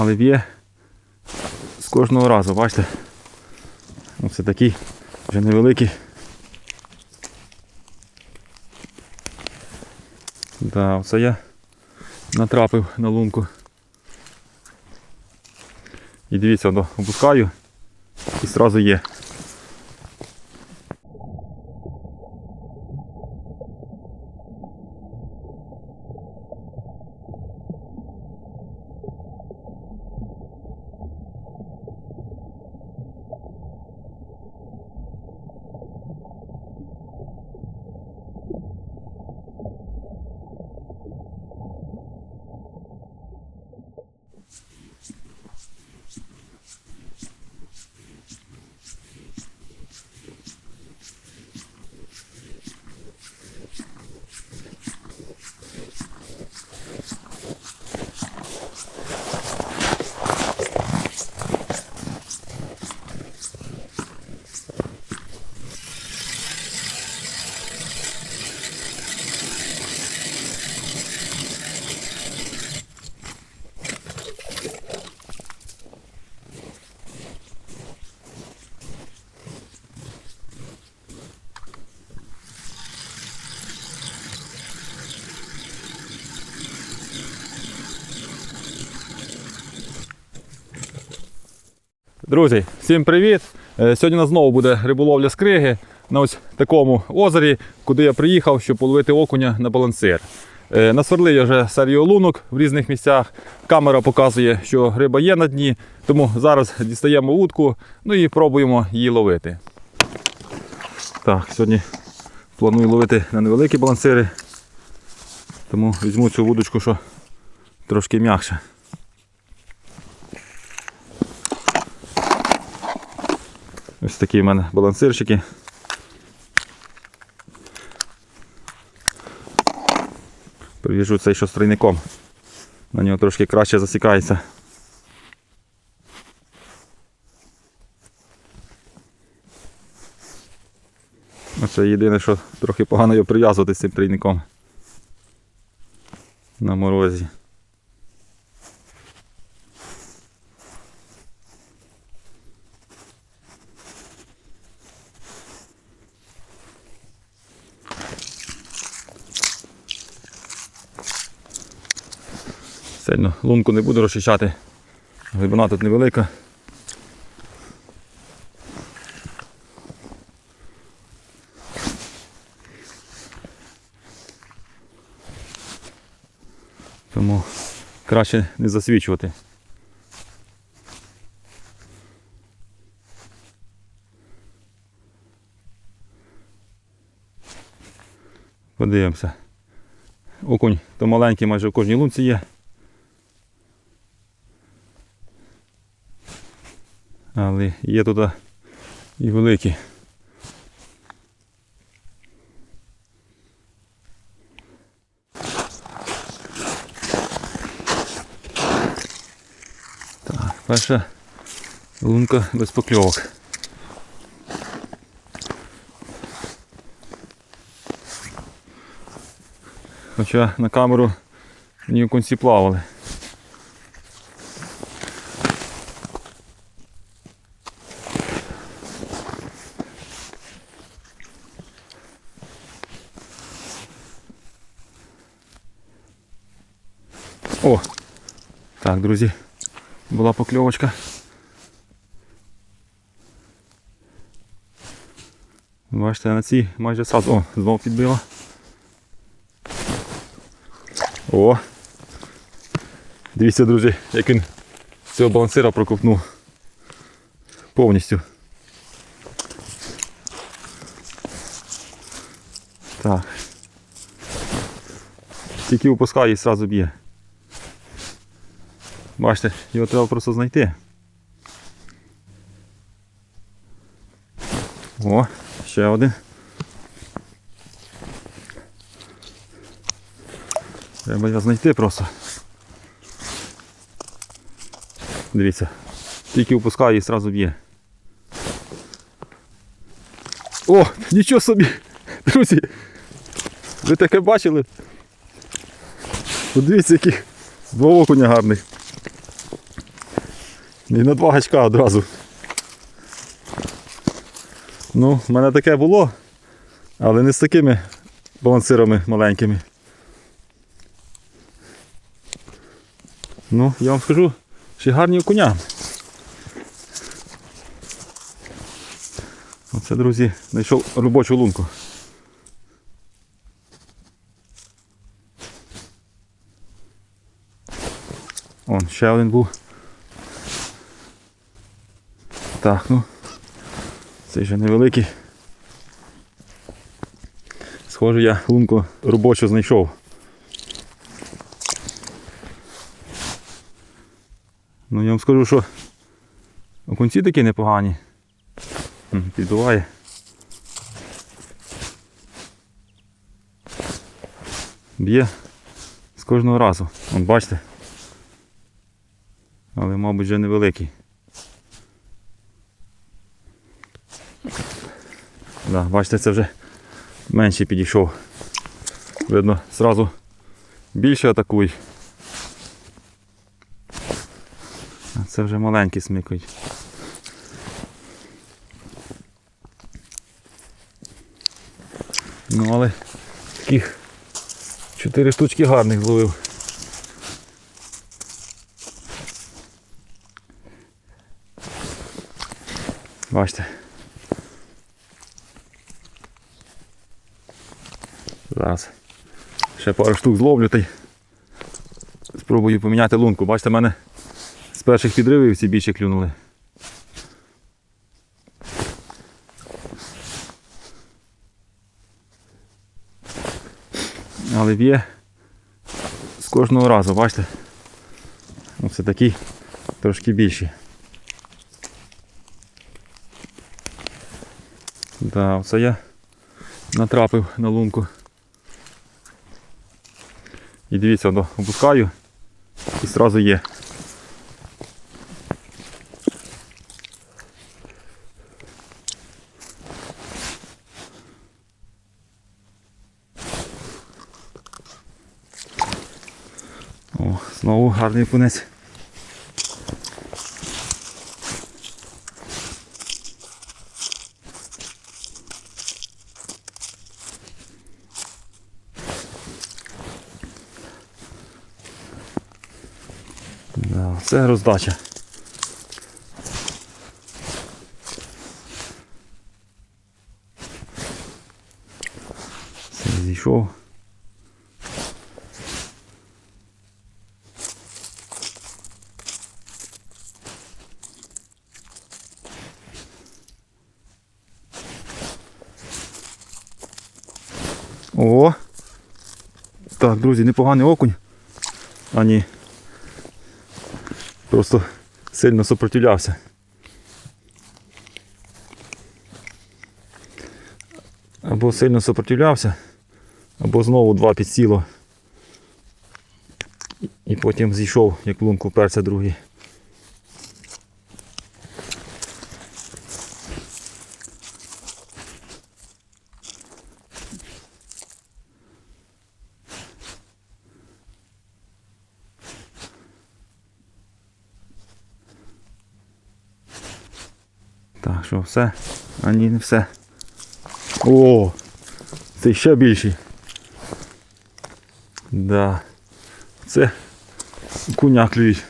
Але б'є з кожного разу, бачите? Оце такий вже невеликий. Да, оце я натрапив на лунку. І дивіться, опускаю і одразу є. Друзі, всім привіт! Е, Сьогодні у нас знову буде риболовля з криги на ось такому озері, куди я приїхав, щоб половити окуня на балансир. Е, Насверлив я вже серію лунок в різних місцях. Камера показує, що риба є на дні, тому зараз дістаємо утку ну і пробуємо її ловити. Так, сьогодні планую ловити на невеликі балансири, тому візьму цю вудочку, що трошки м'якше. Ось такі в мене балансирчики. Прив'яжу цей що з тройником. На нього трошки краще засікається. Оце єдине, що трохи погано його прив'язувати з цим трійником. На морозі. Сильно лунку не буду розчищати. Глибина тут невелика. Тому краще не засвічувати. Подивимося. Окунь то маленький майже в кожній лунці є. Але є тут і великі. Перша лунка без покльовок. Хоча на камеру мені в кінці плавали. О! Так, друзі, була покльовочка. Бачите, на цій майже сразу. О, знову підбила. О! Дивіться, друзі, як він цього балансира прокопнув повністю. Так. Тільки випускає і одразу б'є. Бачите, його треба просто знайти. О, ще один. Треба його знайти просто. Дивіться, тільки випускає і одразу б'є. О, нічого собі! Друзі! Ви таке бачили? Подивіться, який два окуня гарний. І на два гачка одразу. Ну, в мене таке було, але не з такими балансирами маленькими. Ну, я вам скажу, ще гарні окуня. Оце, друзі, знайшов робочу лунку. Он, ще один був. Так, ну. Цей вже невеликий. Схоже, я лунку робочу знайшов. Ну я вам скажу, що окунці такі непогані. М, Підбиває. Б'є з кожного разу. Вон бачите. Але, мабуть, вже невеликий. Да, бачите, це вже менший підійшов. Видно, зразу більше атакують. А це вже маленькі смикають. Ну, але таких чотири штучки гарних зловив. Бачите. Зараз ще пару штук зловлю та й спробую поміняти лунку. Бачите, в мене з перших підривів ці більше клюнули. Але б'є з кожного разу, бачите? Оце такі трошки більші. Да, оце я натрапив на лунку. І дивіться, воно опускаю і одразу є. О, знову гарний пунець. Да, це роздача. Все, зійшов. О! Так, друзі, непоганий окунь. А ні. Просто сильно сопротивлявся. Або сильно сопротивлявся, або знову два підсіло. І потім зійшов, як лунку перця другий. Так, що все? А ні, не все. О! Це ще більший. Да. Це куня клюють.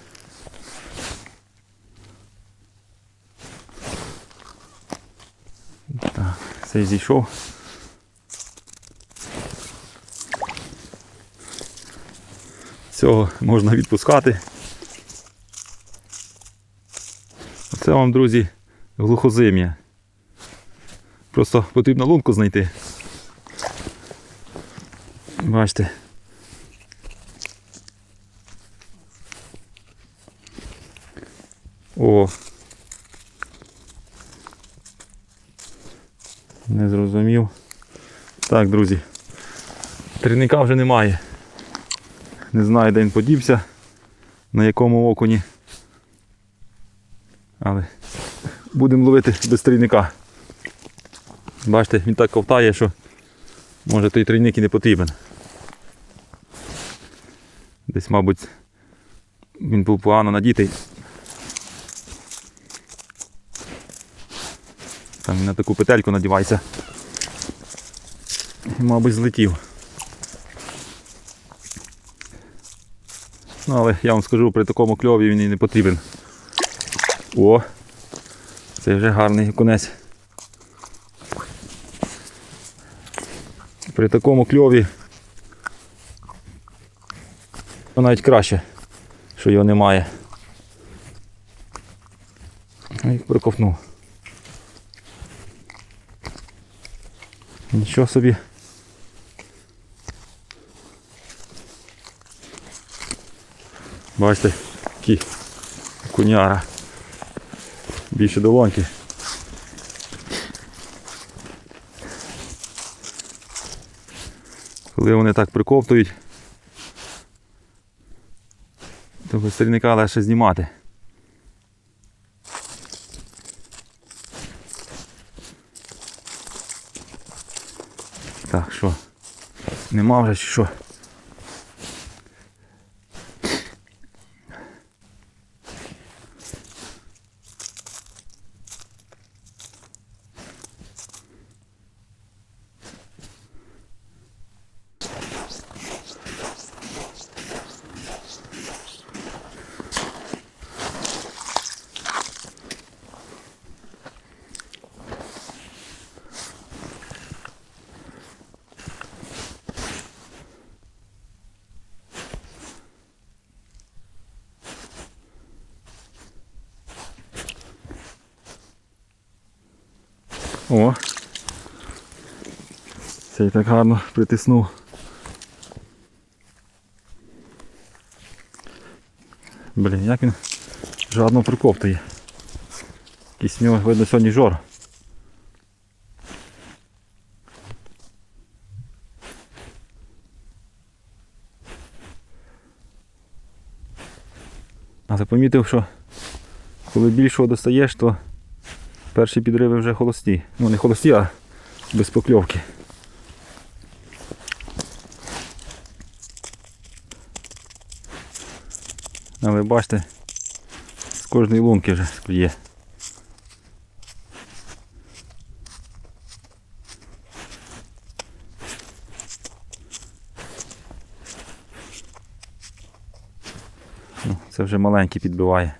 Так, цей зійшов. Цього можна відпускати. Це вам, друзі, глухозим'я. Просто потрібно лунку знайти. Бачите. О. Не зрозумів. Так, друзі. Триника вже немає. Не знаю, де він подівся, на якому окуні. Але будемо ловити без трійника. Бачите, він так ковтає, що може той трійник і не потрібен. Десь, мабуть, він був погано надітий. Там він на таку петельку надівається. І, мабуть, злетів. Ну, Але я вам скажу, при такому кльові він і не потрібен. О! Це вже гарний конець. При такому кльові навіть краще, що його немає. А їх. Нічого собі. Бачите, які куняра. Більше долоньки. Коли вони так приковтують, то стрільника легше знімати. Так, що? Нема вже що? О! Цей так гарно притиснув. Блін, як він жадно приковтує. Якийсь в нього видно сьогодні жор. Але помітив, що коли більшого достаєш, то перші підриви вже холості. Ну не холості, а без покльовки. Але бачите, з кожної лунки вже клює. Ну, Це вже маленький підбиває.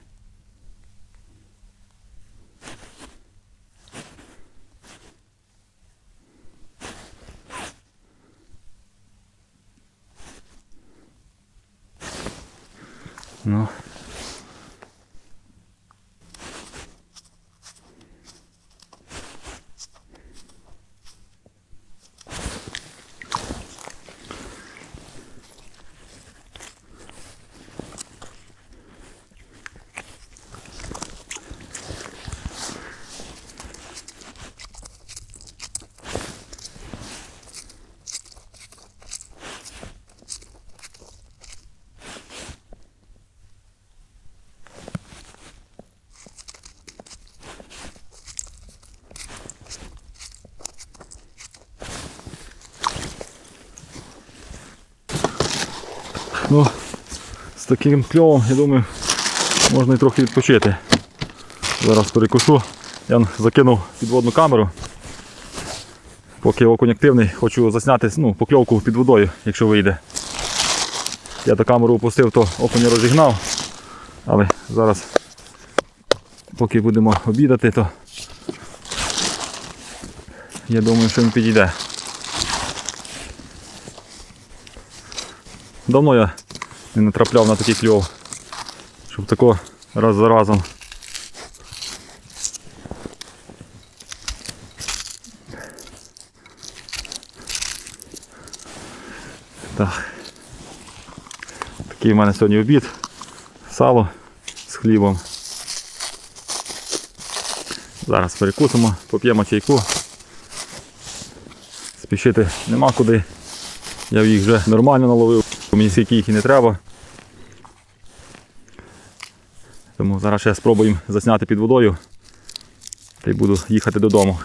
Ну. Ну, з таким кльовом, я думаю, можна і трохи відпочити. Зараз перекушу. Я закинув підводну камеру. Поки окунь активний, хочу засняти ну, покльовку під водою, якщо вийде. Я ту камеру опустив, то окуня розігнав. Але зараз, поки будемо обідати, то я думаю, що він підійде. Давно я не натрапляв на такий кльов, щоб тако раз за разом. Так. Такий в мене сьогодні обід. Сало з хлібом. Зараз перекусимо, поп'ємо чайку. Спішити нема куди. Я їх вже нормально наловив, мені скільки їх і не треба. Тому зараз ще спробуємо засняти під водою та й буду їхати додому.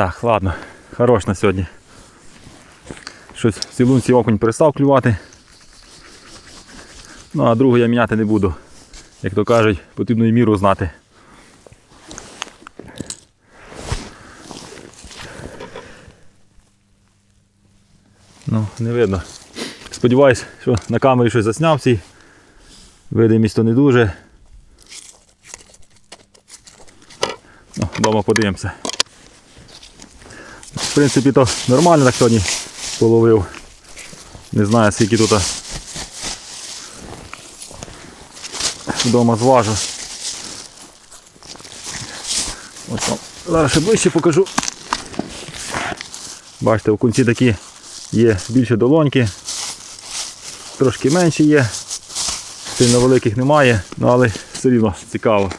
Так, ладно, хорош на сьогодні. Щось в цій лунці окунь перестав клювати. Ну а другу я міняти не буду. Як то кажуть, потрібно і міру знати. Ну, не видно. Сподіваюсь, що на камері щось засняв цій. Видимість то не дуже. Ну, Дома подивимося. В принципі, то нормально так сьогодні половив. Не знаю, скільки тут вдома зважу. Ось вам. Зараз ще ближче покажу. Бачите, окунці такі є більше долоньки, трошки менші є, сильно великих немає, ну але все рівно цікаво.